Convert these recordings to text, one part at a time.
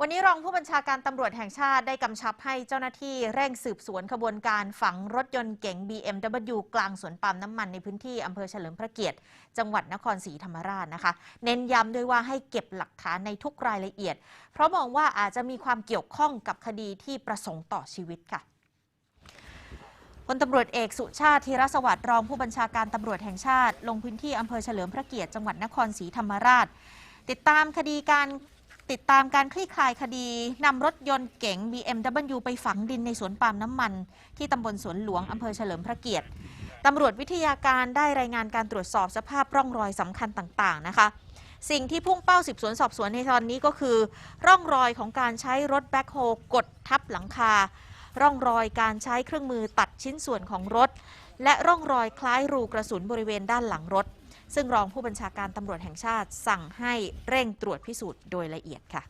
วันนี้รองผู้บัญชาการตำรวจแห่งชาติได้กำชับให้เจ้าหน้าที่เร่งสืบสวนขบวนการฝังรถยนต์เก๋ง BMW กลางสวนปาล์มน้ำมันในพื้นที่อำเภอเฉลิมพระเกียรติ จังหวัดนครศรีธรรมราชนะคะ เน้นย้ำด้วยว่าให้เก็บหลักฐานในทุกรายละเอียด เพราะมองว่าอาจจะมีความเกี่ยวข้องกับคดีที่ประสงค์ต่อชีวิตค่ะพลตำรวจเอกสุชาติธีรสวัสดิ์รองผู้บัญชาการตำรวจแห่งชาติ ลงพื้นที่อำเภอเฉลิมพระเกียรติจังหวัดนครศรีธรรมราช ติดตามคดีการ ติดตามการคลี่คลายคดีนำรถยนต์เก๋ง BMW ไปฝังดินในสวนปาล์มน้ำมัน ที่ตำบลสวนหลวงอำเภอเฉลิมพระเกียรติตำรวจวิทยาการได้รายงานการตรวจสอบสภาพร่องรอยสำคัญต่างๆนะคะ สิ่งที่พุ่งเป้าสืบสวนสอบสวนในตอนนี้ก็คือ ร่องรอยของการใช้รถแบ็คโฮกดทับหลังคา ร่องรอยการใช้เครื่องมือตัดชิ้นส่วนของรถ และร่องรอยคล้ายรูกระสุนบริเวณด้านหลังรถ ซึ่งรองผู้บัญชาการตำรวจแห่งชาติสั่งให้เร่งตรวจพิสูจน์โดยละเอียดค่ะ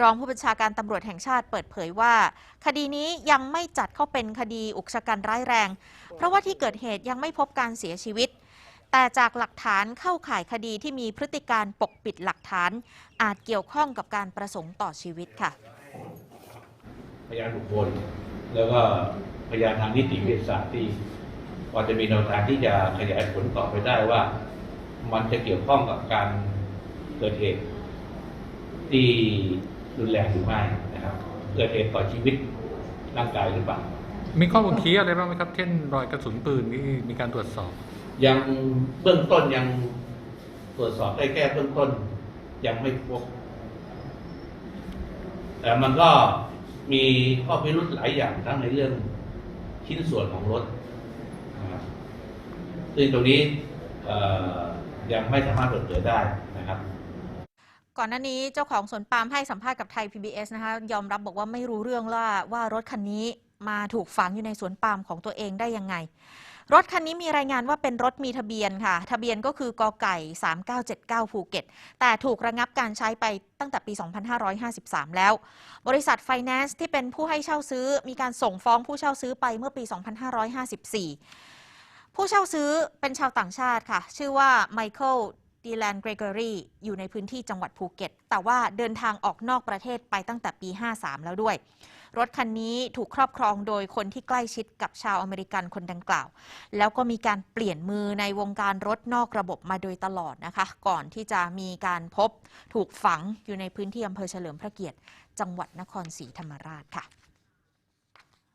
รองผู้บัญชาการตำรวจแห่งชาติเปิดเผยว่า คดีนี้ยังไม่จัดเข้าเป็นคดีอุกชะกันร้ายแรง เพราะว่าที่เกิดเหตุยังไม่พบการเสียชีวิต แต่จากหลักฐานเข้าข่ายคดีที่มีพฤติการปกปิดหลักฐาน อาจเกี่ยวข้องกับการประสงค์ต่อชีวิตค่ะ พยานบุคคลแล้วก็พยานทางนิติวิทยาศาสตร์ที่ พอจะมีแนวทางที่จะขยายผลต่อไปได้ว่า มันจะเกี่ยวข้องกับการเกิดเหตุที่รุนแรงหรือไม่นะครับ เกิดเหตุต่อชีวิตร่างกายหรือเปล่ามีข้อบ่งชี้อะไรบ้างไหมครับ เช่น รอยกระสุนปืนที่มีการตรวจสอบ ยังเบื้องต้นยังตรวจสอบได้แค่เบื้องต้น ยังไม่พบแต่มันก็มีข้อพิรุธหลายอย่างทั้งในเรื่องชิ้นส่วนของรถ นะครับซึ่งตรงนี้ยังไม่สามารถเปิดเผยได้นะครับก่อนหน้านี้เจ้าของสวนปาล์มให้สัมภาษณ์กับไทย PBS นะคะยอมรับบอกว่าไม่รู้เรื่องว่าว่ารถคันนี้มาถูกฝังอยู่ในสวนปาล์มของตัวเองได้ยังไง รถคันนี้มีรายงานว่าเป็นรถมีทะเบียนค่ะ ทะเบียนก็คือกอไก่ 3979 ภูเก็ต แต่ถูกระงับการใช้ไปตั้งแต่ปี 2553 แล้ว บริษัทไฟแนนซ์ที่เป็นผู้ให้เช่าซื้อ มีการส่งฟ้องผู้เช่าซื้อไปเมื่อปี 2554 ผู้เช่าซื้อเป็นชาวต่างชาติค่ะ ชื่อว่าไมเคิล ดีแลนเกรเกอรี่อยู่ในพื้นที่จังหวัดภูเก็ต แต่ว่าเดินทางออกนอกประเทศไปตั้งแต่ปี 53 แล้วด้วย รถคันนี้ถูกครอบครองโดยคนที่ใกล้ชิดกับชาวอเมริกันคนดังกล่าว แล้วก็มีการเปลี่ยนมือในวงการรถนอกระบบมาโดยตลอดนะคะ ก่อนที่จะมีการพบถูกฝังอยู่ในพื้นที่อำเภอเฉลิมพระเกียรติ จังหวัดนครศรีธรรมราชค่ะ